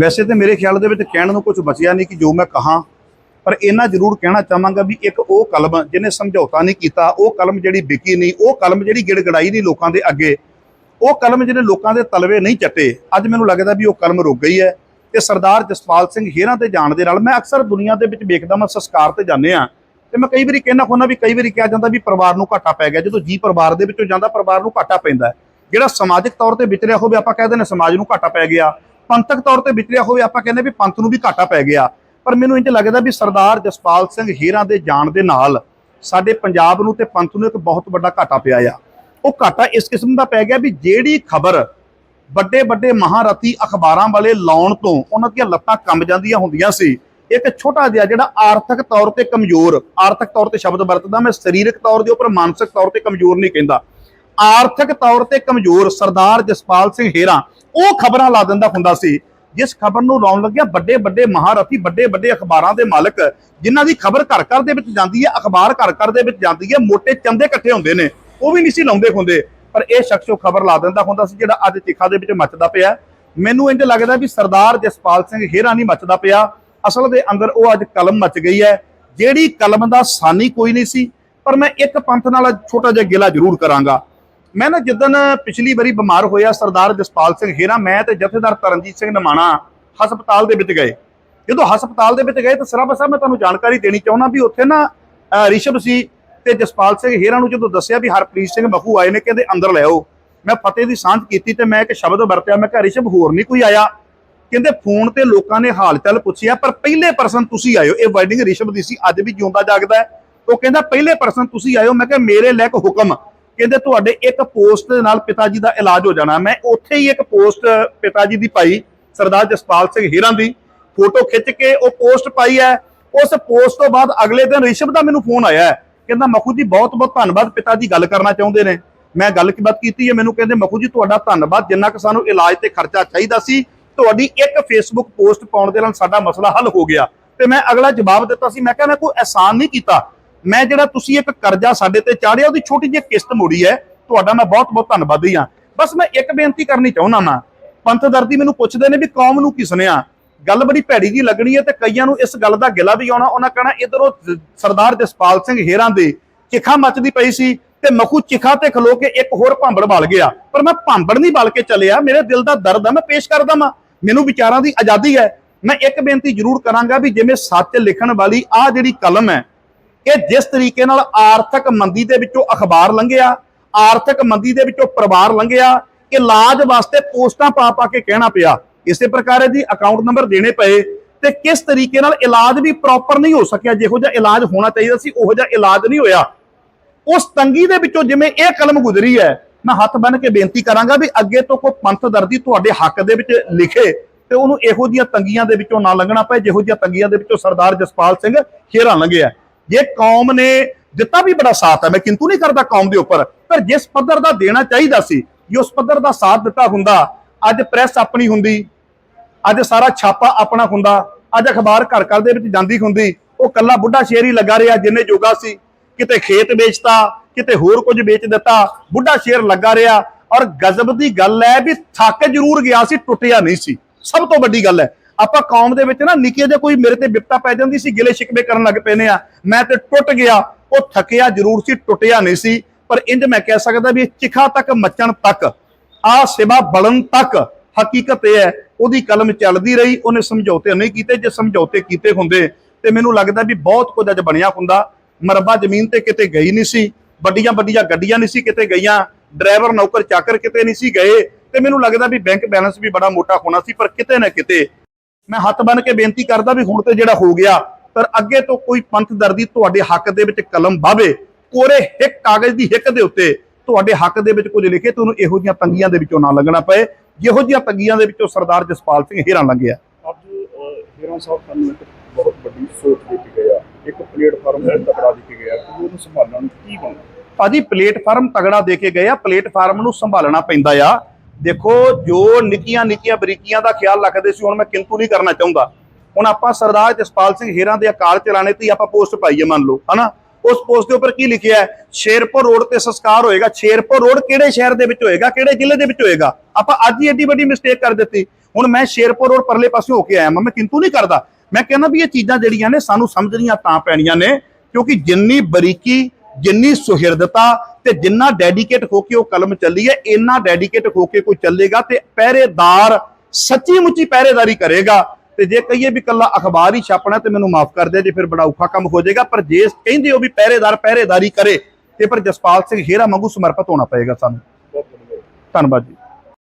ਵੈਸੇ ਤੇ ਮੇਰੇ ਖਿਆਲ ਦੇ ਵਿੱਚ ਕਹਿਣ ਨੂੰ ਕੁਝ ਬਚਿਆ ਨਹੀਂ ਕਿ ਜੋ ਮੈਂ ਕਹਾ, ਪਰ ਇਹਨਾਂ ਜ਼ਰੂਰ ਕਹਿਣਾ ਚਾਹਾਂਗਾ ਵੀ ਇੱਕ ਉਹ ਕਲਮ ਜਿਹਨੇ ਸਮਝੌਤਾ ਨਹੀਂ ਕੀਤਾ, ਉਹ ਕਲਮ ਜਿਹੜੀ ਵਿਕੀ ਨਹੀਂ, ਉਹ ਕਲਮ ਜਿਹੜੀ ਗਿੜਗੜਾਈ ਨਹੀਂ ਲੋਕਾਂ ਦੇ ਅੱਗੇ, ਉਹ ਕਲਮ ਜਿਹਨੇ ਲੋਕਾਂ ਦੇ ਤਲਵੇ ਨਹੀਂ ਚੱਟੇ। ਅੱਜ ਮੈਨੂੰ ਲੱਗਦਾ ਵੀ ਉਹ ਕਲਮ ਰੁਕ ਗਈ ਹੈ ਤੇ ਸਰਦਾਰ ਜਸਪਾਲ ਸਿੰਘ ਹੇਰਾਂ ਤੇ ਜਾਣ ਦੇ ਨਾਲ ਮੈਂ ਅਕਸਰ ਦੁਨੀਆ ਦੇ ਵਿੱਚ ਵੇਖਦਾ ਮੈਂ ਸੰਸਕਾਰ ਤੇ ਜਾਂਦੇ ਆ ਤੇ ਮੈਂ ਕਈ ਵਾਰੀ ਕਹਿਣਾ ਹੁੰਦਾ ਵੀ ਕਈ ਵਾਰੀ ਕਿਹਾ ਜਾਂਦਾ ਵੀ ਪਰਿਵਾਰ ਨੂੰ ਘਾਟਾ ਪੈ ਗਿਆ, ਜਦੋਂ ਜੀ ਪਰਿਵਾਰ ਦੇ ਵਿੱਚੋਂ ਜਾਂਦਾ, ਪਰਿਵਾਰ ਨੂੰ ਘਾਟਾ ਪੈਂਦਾ ਜਿਹੜਾ ਸਮਾਜਿਕ ਤੌਰ ਤੇ ਵਿਚਰਿਆ ਹੋਵੇ, ਆਪਾਂ ਕਹਿੰਦੇ ਨੇ ਸਮਾਜ ਨੂੰ ਘਾਟਾ ਪੈ ਗਿਆ। ਪੰਥਕ ਤੌਰ ਤੇ ਵਿਚਰਿਆ ਹੋਵੇ, ਆਪਾਂ ਕਹਿੰਦੇ ਵੀ ਪੰਥ ਨੂੰ ਵੀ ਘਾਟਾ ਪੈ ਗਿਆ। ਪਰ ਮੈਨੂੰ ਇੰਜ ਲੱਗਦਾ ਵੀ ਸਰਦਾਰ ਜਸਪਾਲ ਸਿੰਘ ਹੀਰਾਂ ਦੇ ਜਾਣ ਦੇ ਨਾਲ ਸਾਡੇ ਪੰਜਾਬ ਨੂੰ ਤੇ ਪੰਥ ਨੂੰ ਇੱਕ ਬਹੁਤ ਵੱਡਾ ਘਾਟਾ ਪਿਆ ਆ। ਉਹ ਘਾਟਾ ਇਸ ਕਿਸਮ ਦਾ ਪੈ ਗਿਆ ਵੀ ਜਿਹੜੀ ਖਬਰ ਵੱਡੇ ਵੱਡੇ ਮਹਾਰਥੀ ਅਖਬਾਰਾਂ ਵਾਲੇ ਲਾਉਣ ਤੋਂ ਉਹਨਾਂ ਦੀਆਂ ਲੱਤਾਂ ਕੰਬ ਜਾਂਦੀਆਂ ਹੁੰਦੀਆਂ ਸੀ, ਇੱਕ ਛੋਟਾ ਜਿਹਾ ਜਿਹੜਾ ਆਰਥਿਕ ਤੌਰ ਤੇ ਕਮਜ਼ੋਰ, ਆਰਥਿਕ ਤੌਰ ਤੇ ਸ਼ਬਦ ਵਰਤਦਾ, ਮੈਂ ਸਰੀਰਕ ਤੌਰ ਦੇ ਉੱਪਰ, ਮਾਨਸਿਕ ਤੌਰ ਤੇ ਕਮਜ਼ੋਰ ਨਹੀਂ ਕਹਿੰਦਾ। ਆਰਥਿਕ ਤੌਰ ਤੇ ਕਮਜ਼ੋਰ ਸਰਦਾਰ ਜਸਪਾਲ ਸਿੰਘ ਹੇਰਾ, ਉਹ ਖਬਰਾਂ ਲਾ ਦਿੰਦਾ ਹੁੰਦਾ ਸੀ, ਜਿਸ ਖਬਰ ਨੂੰ ਲਾਉਣ ਲੱਗਿਆ ਵੱਡੇ ਵੱਡੇ ਮਹਾਰਥੀ ਵੱਡੇ ਵੱਡੇ ਅਖਬਾਰਾਂ ਦੇ ਮਾਲਕ, ਜਿਨ੍ਹਾਂ ਦੀ ਖਬਰ ਘਰ ਘਰ ਦੇ ਵਿੱਚ ਜਾਂਦੀ ਹੈ, ਅਖਬਾਰ ਘਰ ਘਰ ਦੇ ਵਿੱਚ ਜਾਂਦੀ ਹੈ, ਮੋٹے ਚੰਦੇ ਇਕੱਠੇ ਹੁੰਦੇ ਨੇ, ਉਹ ਵੀ ਨਹੀਂ ਸੀ ਲਾਉਂਦੇ ਹੁੰਦੇ ਪਰ ਇਹ ਸ਼ਖਸ ਉਹ ਖਬਰ ਲਾ ਦਿੰਦਾ ਹੁੰਦਾ ਸੀ, ਜਿਹੜਾ ਅੱਜ ਤਿੱਖਾ ਦੇ ਵਿੱਚ ਮੱਚਦਾ ਪਿਆ। ਮੈਨੂੰ ਇੰਜ ਲੱਗਦਾ ਵੀ ਸਰਦਾਰ ਜਸਪਾਲ ਸਿੰਘ ਹੇਰਾ ਨਹੀਂ ਮੱਚਦਾ ਪਿਆ। ਅਸਲ ਦੇ ਅੰਦਰ ਉਹ ਅੱਜ ਕਲਮ ਮੱਚ ਗਈ ਹੈ। ਜਿਹੜੀ ਕਲਮ ਦਾ ਸਾਨੀ ਕੋਈ ਨਹੀਂ ਸੀ, ਪਰ ਮੈਂ ਇੱਕ ਪੰਥ ਨਾਲ ਛੋਟਾ ਜਿਹਾ ਗਿਲਾ ਜ਼ਰੂਰ ਕਰਾਂਗਾ। ਮੈਂ ਨਾ ਜਿੱਦਣ ਪਿਛਲੀ ਵਾਰੀ ਬਿਮਾਰ ਹੋਇਆ ਸਰਦਾਰ ਜਸਪਾਲ ਸਿੰਘ ਹੇਰਾ, ਮੈਂ ਤੇ ਜਥੇਦਾਰ ਤਰਨਜੀਤ ਸਿੰਘ ਨਮਾਣਾ ਹਸਪਤਾਲ ਦੇ ਵਿੱਚ ਗਏ। ਜਦੋਂ ਹਸਪਤਾਲ ਦੇ ਵਿੱਚ ਗਏ ਤਾਂ ਸਰਾਬਾ ਸਾਹਿਬ ਮੈਂ ਤੁਹਾਨੂੰ ਜਾਣਕਾਰੀ ਦੇਣੀ ਚਾਹੁੰਦਾ ਵੀ ਉੱਥੇ ਨਾ ਰਿਸ਼ਭ ਸੀ ਤੇ ਜਸਪਾਲ ਸਿੰਘ ਹੇਰਾ ਨੂੰ ਜਦੋਂ ਦੱਸਿਆ ਵੀ ਹਰਪ੍ਰੀਤ ਸਿੰਘ ਮਖੂ ਆਏ ਨੇ, ਕਹਿੰਦੇ ਅੰਦਰ ਲੈ ਆਓ। ਮੈਂ ਫਤਿਹ ਦੀ ਸਾਂਝ ਕੀਤੀ ਤੇ ਮੈਂ ਇੱਕ ਸ਼ਬਦ ਵਰਤਿਆ, ਮੈਂ ਕਿਹਾ ਰਿਸ਼ਭ ਹੋਰ ਨਹੀਂ ਕੋਈ ਆਇਆ? ਕਹਿੰਦੇ, ਫੋਨ ਤੇ ਲੋਕਾਂ ਨੇ ਹਾਲ ਚਾਲ ਪੁੱਛਿਆ, ਪਰ ਪਹਿਲੇ ਪਰਸਨ ਤੁਸੀਂ ਆਇਓ। ਇਹ ਵਰਡਿੰਗ ਰਿਸ਼ਭ ਦੀ ਸੀ, ਅੱਜ ਵੀ ਜਿਉਂਦਾ ਜਾਗਦਾ ਹੈ। ਉਹ ਕਹਿੰਦਾ, ਪਹਿਲੇ ਪਰਸਨ ਤੁਸੀਂ ਆਇਓ। ਮੈਂ ਕਿਹਾ, ਮੇਰੇ ਲੈ ਕੇ ਹੁਕਮ ਕਹਿੰਦੇ ਤੁਹਾਡੇ ਇੱਕ ਪੋਸਟ ਦੇ ਨਾਲ ਪਿਤਾ ਜੀ ਦਾ ਇਲਾਜ ਹੋ ਜਾਣਾ। ਮੈਂ ਉੱਥੇ ਹੀ ਇੱਕ ਪੋਸਟ ਪਿਤਾ ਜੀ ਦੀ ਪਾਈ, ਸਰਦਾਰ ਜਸਪਾਲ ਸਿੰਘ ਹੀਰਾਂ ਦੀ। ਫੋਟੋ ਖਿੱਚ ਕੇ ਉਹ ਪੋਸਟ ਪਾਈ ਹੈ। ਉਸ ਪੋਸਟ ਤੋਂ ਬਾਅਦ ਅਗਲੇ ਦਿਨ ਰਿਸ਼ਵ ਦਾ ਮੈਨੂੰ ਫੋਨ ਆਇਆ ਕਹਿੰਦਾ, ਮਖੂ ਜੀ, ਬਹੁਤ ਬਹੁਤ ਧੰਨਵਾਦ ਪਿਤਾ ਜੀ ਗੱਲ ਕਰਨਾ ਚਾਹੁੰਦੇ ਨੇ। ਮੈਂ ਗੱਲ ਕੀ ਬਾਤ ਕੀਤੀ ਹੈ? ਮੈਨੂੰ ਕਹਿੰਦੇ, ਮਖੂ ਜੀ, ਤੁਹਾਡਾ ਧੰਨਵਾਦ। ਜਿੰਨਾ ਕਿ ਸਾਨੂੰ ਇਲਾਜ ਤੇ ਖਰਚਾ ਚਾਹੀਦਾ ਸੀ, ਤੁਹਾਡੀ ਇੱਕ ਫੇਸਬੁੱਕ ਪੋਸਟ ਪਾਉਣ ਦੇ ਨਾਲ ਸਾਡਾ ਮਸਲਾ ਹੱਲ ਹੋ ਗਿਆ। ਤੇ ਮੈਂ ਅਗਲਾ ਜਵਾਬ ਦਿੱਤਾ ਸੀ। ਮੈਂ ਕਿਹਾ, ਮੈਂ ਕੋਈ ਅਹਿਸਾਨ ਨਹੀਂ ਕੀਤਾ। ਮੈਂ ਜਿਹੜਾ ਤੁਸੀਂ ਇੱਕ ਕਰਜ਼ਾ ਸਾਡੇ ਤੇ ਚਾੜਿਆ ਉਹਦੀ ਛੋਟੀ ਜਿਹੀ ਕਿਸ਼ਤ ਮੋੜੀ ਹੈ, ਤੁਹਾਡਾ ਮੈਂ ਬਹੁਤ ਬਹੁਤ ਧੰਨਵਾਦੀ ਹਾਂ। ਬਸ ਮੈਂ ਇੱਕ ਬੇਨਤੀ ਕਰਨੀ ਚਾਹੁੰਦਾ ਮੈਂ ਪੰਥ ਦਰਦੀ ਮੈਨੂੰ ਪੁੱਛਦੇ ਨੇ ਵੀ ਕੌਮ ਨੂੰ ਕੀ ਸੁਣਿਆ ਗੱਲ ਬੜੀ ਭੈੜੀ ਜੀ ਲੱਗਣੀ ਹੈ ਤੇ ਕਈਆਂ ਨੂੰ ਇਸ ਗੱਲ ਦਾ ਗਿਲਾ ਵੀ ਆਉਣਾ, ਉਹਨਾਂ ਕਹਣਾ, ਇਧਰੋਂ ਸਰਦਾਰ ਜਸਪਾਲ ਸਿੰਘ ਹੇਰਾਂ ਦੇ ਚਿਖਾ ਮੱਚਦੀ ਪਈ ਸੀ ਤੇ ਮਖੂ ਚਿਖਾ ਤੇ ਖਲੋ ਕੇ ਇੱਕ ਹੋਰ ਭਾਂਬੜ ਬਲ ਗਿਆ। ਪਰ ਮੈਂ ਭਾਂਬੜ ਨਹੀਂ ਬਲ ਕੇ ਚੱਲਿਆ, ਮੇਰੇ ਦਿਲ ਦਾ ਦਰਦ ਆ, ਮੈਂ ਪੇਸ਼ ਕਰਦਾ ਮੈਂ ਮੈਨੂੰ ਵਿਚਾਰਾਂ ਦੀ ਆਜ਼ਾਦੀ ਹੈ। ਮੈਂ ਇੱਕ ਬੇਨਤੀ ਜ਼ਰੂਰ ਕਰਾਂਗਾ ਵੀ ਜਿਵੇਂ ਸੱਚ ਲਿਖਣ ਵਾਲੀ ਆ ਜਿਹੜੀ ਕਲਮ ਹੈ ਇਹ ਜਿਸ ਤਰੀਕੇ ਨਾਲ ਆਰਥਿਕ ਮੰਦੀ ਦੇ ਵਿੱਚੋਂ ਅਖਬਾਰ ਲੰਘਿਆ, ਆਰਥਿਕ ਮੰਦੀ ਦੇ ਵਿੱਚੋਂ ਪਰਿਵਾਰ ਲੰਘਿਆ ਇਲਾਜ ਵਾਸਤੇ ਪੋਸਟਾਂ ਪਾ ਪਾ ਕੇ ਕਹਿਣਾ ਪਿਆ, ਇਸੇ ਪ੍ਰਕਾਰ ਜੀ ਅਕਾਊਂਟ ਨੰਬਰ ਦੇਣੇ ਪਏ, ਤੇ ਕਿਸ ਤਰੀਕੇ ਨਾਲ ਇਲਾਜ ਵੀ ਪ੍ਰੋਪਰ ਨਹੀਂ ਹੋ ਸਕਿਆ, ਜਿਹੋ ਜਿਹਾ ਇਲਾਜ ਹੋਣਾ ਚਾਹੀਦਾ ਸੀ, ਉਹੋ ਜਿਹਾ ਇਲਾਜ ਨਹੀਂ ਹੋਇਆ। ਉਸ ਤੰਗੀ ਦੇ ਵਿੱਚੋਂ ਜਿਵੇਂ ਇਹ ਕਲਮ ਗੁਜ਼ਰੀ ਹੈ, ਮੈਂ ਹੱਥ ਬੰਨ ਕੇ ਬੇਨਤੀ ਕਰਾਂਗਾ ਵੀ ਅੱਗੇ ਤੋਂ ਕੋਈ ਪੰਥ ਦਰਦੀ ਤੁਹਾਡੇ ਹੱਕ ਦੇ ਵਿੱਚ ਲਿਖੇ, ਤੇ ਉਹਨੂੰ ਇਹੋ ਜਿਹੀਆਂ ਤੰਗੀਆਂ ਦੇ ਵਿੱਚੋਂ ਨਾ ਲੰਘਣਾ ਪਏ, ਜਿਹੋ ਜਿਹੀਆਂ ਤੰਗੀਆਂ ਦੇ ਵਿੱਚੋਂ ਸਰਦਾਰ ਜਸਪਾਲ ਸਿੰਘ ਖੇਰਾ ਲੰਘਿਆ ਜੇ ਕੌਮ ਨੇ ਦਿੱਤਾ ਵੀ ਬੜਾ ਸਾਥ ਹੈ, ਮੈਂ ਕਿੰਤੂ ਨਹੀਂ ਕਰਦਾ ਕੌਮ ਦੇ ਉੱਪਰ, ਪਰ ਜਿਸ ਪੱਧਰ ਦਾ ਦੇਣਾ ਚਾਹੀਦਾ ਸੀ, ਜੇ ਉਸ ਪੱਧਰ ਦਾ ਸਾਥ ਦਿੱਤਾ ਹੁੰਦਾ, ਅੱਜ ਪ੍ਰੈਸ ਆਪਣੀ ਹੁੰਦੀ, ਅੱਜ ਸਾਰਾ ਛਾਪਾ ਆਪਣਾ ਹੁੰਦਾ, ਅੱਜ ਅਖਬਾਰ ਘਰ ਘਰ ਦੇ ਵਿੱਚ ਜਾਂਦੀ ਹੁੰਦੀ, ਉਹ ਕੱਲਾ ਬੁੱਢਾ ਸ਼ੇਰ ਹੀ ਲੱਗਾ ਰਿਹਾ ਜਿੰਨੇ ਜੋਗਾ ਸੀ, ਕਿਤੇ ਖੇਤ ਵੇਚਤਾ, ਕਿਤੇ ਹੋਰ ਕੁਝ ਵੇਚ ਦਿੱਤਾ, ਬੁੱਢਾ ਸ਼ੇਰ ਲੱਗਾ ਰਿਹਾ, ਔਰ ਗਜ਼ਬ ਦੀ ਗੱਲ ਹੈ ਵੀ ਥੱਕ ਜ਼ਰੂਰ ਗਿਆ ਸੀ, ਟੁੱਟਿਆ ਨਹੀਂ ਸੀ, ਸਭ ਤੋਂ ਵੱਡੀ ਗੱਲ ਹੈ। ਆਪਾਂ ਕੌਮ ਦੇ ਵਿੱਚ ਨਾ ਨਿੱਕੇ ਜਿਹੇ ਕੋਈ ਮੇਰੇ ਤੇ ਵਿਪਤਾ ਪੈ ਜਾਂਦੀ ਸੀ, ਗਿਲੇ ਸ਼ਿਕਵੇ ਕਰਨ ਲੱਗ ਪੈਨੇ ਆ। ਮੈਂ ਤੇ ਟੁੱਟ ਗਿਆ, ਉਹ ਥੱਕਿਆ ਜ਼ਰੂਰ ਸੀ, ਟੁੱਟਿਆ ਨਹੀਂ ਸੀ। ਪਰ ਇੰਜ ਮੈਂ ਕਹਿ ਸਕਦਾ ਵੀ ਚਿਖਾ ਤੱਕ, ਮੱਚਣ ਤੱਕ, ਆ ਸਿਵਾ ਬਲਨ ਤੱਕ ਹਕੀਕਤ ਇਹ ਹੈ, ਉਹਦੀ ਕਲਮ ਚੱਲਦੀ ਰਹੀ, ਉਹਨੇ ਸਮਝੌਤੇ ਨਹੀਂ ਕੀਤੇ। ਜੇ ਸਮਝੌਤੇ ਕੀਤੇ ਹੁੰਦੇ, ਤੇ ਮੈਨੂੰ ਲੱਗਦਾ ਵੀ ਬਹੁਤ ਕੁਝ ਅੱਜ ਬਣਿਆ ਹੁੰਦਾ। ਮਰਬਾ ਜ਼ਮੀਨ ਤੇ ਕਿਤੇ ਗਈ ਨਹੀਂ ਸੀ, ਵੱਡੀਆਂ ਵੱਡੀਆਂ ਗੱਡੀਆਂ ਨਹੀਂ ਸੀ ਕਿਤੇ ਗਈਆਂ, ਡਰਾਈਵਰ ਨੌਕਰ ਚਾਕਰ ਕਿਤੇ ਨਹੀਂ ਸੀ ਗਏ। ਤੇ ਮੈਨੂੰ ਲੱਗਦਾ ਵੀ ਬੈਂਕ ਬੈਲੈਂਸ ਵੀ ਬੜਾ ਮੋਟਾ ਹੋਣਾ ਸੀ, ਪਰ ਕਿਤੇ ਨਾ ਕਿਤੇ ਮੈਂ ਹੱਥ ਬੰਨ ਕੇ ਬੇਨਤੀ ਕਰਦਾ ਵੀ ਹੁਣ ਤੇ ਜਿਹੜਾ ਹੋ ਗਿਆ ਪਰ ਅੱਗੇ ਤੋਂ ਕੋਈ ਪੰਥ ਦਰਦੀ ਤੁਹਾਡੇ ਹੱਕ ਦੇ ਵਿੱਚ ਕਲਮ ਬਾਵੇ ਕੋਰੇ ਇੱਕ ਕਾਗਜ਼ ਦੀ ਹਿੱਕ ਦੇ ਉੱਤੇ ਤੁਹਾਡੇ ਹੱਕ ਦੇ ਵਿੱਚ ਕੁਝ ਲਿਖੇ ਤੁਹਾਨੂੰ ਇਹੋ ਜਿਹੀਆਂ ਤੰਗੀਆਂ ਦੇ ਵਿੱਚੋਂ ਨਾ ਲੰਘਣਾ ਪਏ ਜਿਹੋ ਜਿਹੀਆਂ ਤੰਗੀਆਂ ਦੇ ਵਿੱਚੋਂ ਸਰਦਾਰ ਜਸਪਾਲ ਸਿੰਘ ਹੀਰਾ ਲੰਘਿਆ ਅੱਜ ਹੀਰਾ ਸਾਹਿਬ ਸਾਨੂੰ ਇੱਕ ਬਹੁਤ ਵੱਡੀ ਸੋਚ ਦਿੱਤੀ ਗਈ ਆ। ਇੱਕ ਪਲੇਟਫਾਰਮ ਤਕੜਾ ਦਿੱਤੀ ਗਿਆ ਉਹਨੂੰ ਸੰਭਾਲਣ ਕੀ ਬਣਨਾ ਭਾਜੀ ਪਲੇਟਫਾਰਮ ਤਗੜਾ ਦੇ ਕੇ ਗਏ ਆ ਪਲੇਟਫਾਰਮ ਨੂੰ ਸੰਭਾਲਣਾ ਪੈਂਦਾ ਆ। ਦੇਖੋ, ਜੋ ਨਿੱਕੀਆਂ ਨਿੱਕੀਆਂ ਬਰੀਕੀਆਂ ਦਾ ਖਿਆਲ ਰੱਖਦੇ ਸੀ, ਹੁਣ ਮੈਂ ਕਿੰਤੂ ਨਹੀਂ ਕਰਨਾ ਚਾਹੁੰਦਾ। ਹੁਣ ਆਪਾਂ ਸਰਦਾਰ ਜਸਪਾਲ ਸਿੰਘ ਹੀਰਾਂ ਦੇ ਅਕਾਲ ਚਲਾਣੇ ਤੇ ਆਪਾਂ ਪੋਸਟ ਪਾਈਏ ਮੰਨ ਲਓ, ਹਨਾ? ਉਸ ਪੋਸਟ ਦੇ ਉੱਪਰ ਕੀ ਲਿਖਿਆ ਹੈ? ਸ਼ੇਰਪੁਰ ਰੋਡ ਤੇ ਸੰਸਕਾਰ ਹੋਏਗਾ। ਸ਼ੇਰਪੁਰ ਰੋਡ ਕਿਹੜੇ ਸ਼ਹਿਰ ਦੇ ਵਿੱਚ ਹੋਏਗਾ? ਕਿਹੜੇ ਜ਼ਿਲ੍ਹੇ ਦੇ ਵਿੱਚ ਹੋਏਗਾ? ਆਪਾਂ ਅੱਜ ਹੀ ਐਡੀ ਵੱਡੀ ਮਿਸਟੇਕ ਕਰ ਦਿੱਤੀ। ਹੁਣ ਮੈਂ ਸ਼ੇਰਪੁਰ ਰੋਡ ਪਰਲੇ ਪਾਸੇ ਹੋ ਕੇ ਆਇਆ ਮੈਂ ਮੈਂ ਕਿੰਤੂ ਨਹੀਂ ਕਰਦਾ। ਮੈਂ ਕਹਿੰਦਾ ਵੀ ਇਹ ਚੀਜ਼ਾਂ ਜਿਹੜੀਆਂ ਨੇ ਸਾਨੂੰ ਸਮਝਣੀਆਂ ਤਾਂ ਪੈਣੀਆਂ ਨੇ, ਕਿਉਂਕਿ ਜਿੰਨੀ ਬਰੀਕੀ, ਜਿੰਨੀ ਸੁਹਿਰਦਤਾ ਤੇ ਜਿੰਨਾ ਡੈਡੀਕੇਟ ਹੋ ਕੇ ਉਹ ਕਲਮ ਚੱਲੀ ਹੈ, ਇੰਨਾ ਡੈਡੀਕੇਟ ਹੋ ਕੇ ਕੋਈ ਚੱਲੇਗਾ ਤੇ ਪਹਿਰੇਦਾਰ ਸੱਚੀ ਮੁੱਚੀ ਪਹਿਰੇਦਾਰੀ ਕਰੇਗਾ। ਤੇ ਜੇ ਕਹੀਏ ਵੀ ਕੱਲਾ ਅਖਬਾਰ ਹੀ ਛਾਪਣਾ ਤੇ ਮੈਨੂੰ ਮਾਫ ਕਰ ਦਿਆ ਜੇ ਫਿਰ ਬੜਾ ਔਖਾ ਕੰਮ ਹੋ ਜਾਏਗਾ। ਪਰ ਜੇ ਕਹਿੰਦੇ ਹੋ ਵੀ ਪਹਿਰੇਦਾਰ ਪਹਿਰੇਦਾਰੀ ਕਰੇ, ਤੇ ਪਰ ਜਸਪਾਲ ਸਿੰਘ ਹੇਰਾ ਵਾਂਗੂ ਸਮਰਪਿਤ ਹੋਣਾ ਪਏਗਾ ਸਾਨੂੰ। ਧੰਨਵਾਦ ਜੀ।